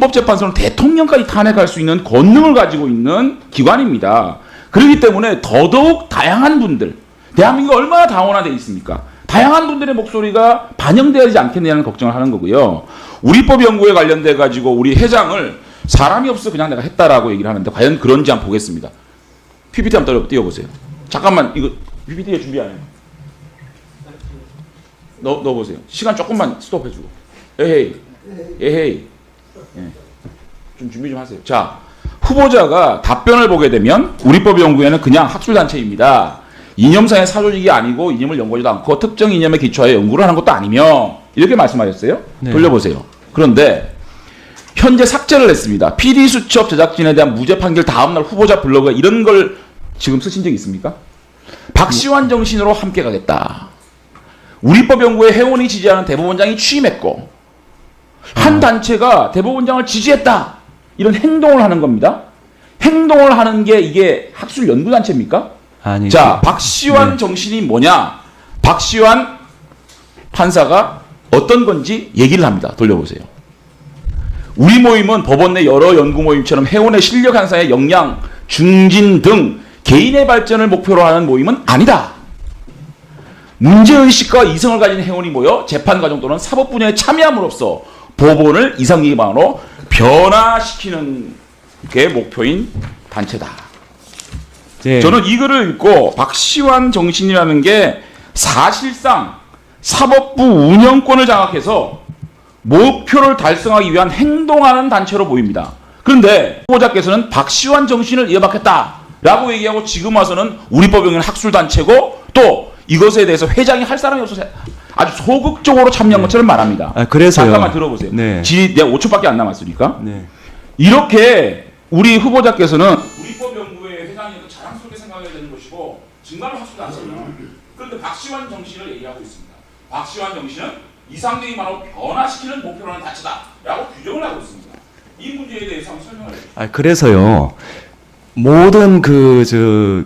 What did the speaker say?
헌법재판소는 대통령까지 탄핵할 수 있는 권능을 가지고 있는 기관입니다. 그렇기 때문에 더더욱 다양한 분들, 대한민국이 얼마나 다원화되어 있습니까? 다양한 분들의 목소리가 반영되지 않겠느냐는 걱정을 하는 거고요. 우리법 연구에 관련돼 가지고 우리 회장을 사람이 없어 그냥 내가 했다라고 얘기를 하는데 과연 그런지 한번 보겠습니다. PPT 한번 띄워보세요. 잠깐만 이거 PPT 준비 안 해요. 넣, 넣어보세요. 시간 조금만 스톱해주고. 에헤이. 에헤이. 예. 좀 준비 좀 하세요. 자, 후보자가 답변을 보게 되면 우리법 연구에는 그냥 학술단체입니다. 이념상의 사조직이 아니고 이념을 연구하지도 않고 특정 이념에 기초하여 연구를 하는 것도 아니며 이렇게 말씀하셨어요. 네. 돌려보세요. 그런데 현재 삭제를 했습니다. PD 수첩 제작진에 대한 무죄 판결 다음날 후보자 블로그 이런 걸 지금 쓰신 적 있습니까? 박시환 정신으로 함께 가겠다. 우리법 연구에 회원이 지지하는 대법원장이 취임했고 한 단체가 대법원장을 지지했다. 이런 행동을 하는 겁니다. 행동을 하는 게 이게 학술 연구 단체입니까? 아니 자, 그- 박시환 네. 정신이 뭐냐? 박시환 판사가 어떤 건지 얘기를 합니다. 돌려보세요. 우리 모임은 법원 내 여러 연구 모임처럼 회원의 실력 향상에 역량, 중진 등 개인의 발전을 목표로 하는 모임은 아니다. 문제의식과 이성을 가진 회원이 모여 재판 과정 또는 사법 분야에 참여함으로써 법원을 이성 기반으로 변화시키는 게 목표인 단체다. 예. 저는 이거를 읽고 박시환 정신이라는 게 사실상 사법부 운영권을 장악해서 목표를 달성하기 위한 행동하는 단체로 보입니다. 그런데 후보자께서는 박시환 정신을 이어받겠다라고 얘기하고 지금 와서는 우리 법영은 학술 단체고 또 이것에 대해서 회장이 할 사람이 없어서 아주 소극적으로 참여한 것처럼 말합니다. 아, 그래서요. 잠깐만 들어보세요. 네. 지 내가 5초밖에 안 남았으니까. 네. 이렇게 우리 후보자께서는 우리법 연구회 회장님도 자랑스럽게 생각해야 되는 것이고 정말 학술도 않습니다. 그런데 박시환 정신을 얘기하고 있습니다. 박시환 정신은 이상적인 말로 변화시키는 목표로 하는 단체다라고 규정을 하고 있습니다. 이 문제에 대해서 한번 설명을 해주세요. 아 그래서요 모든 그 저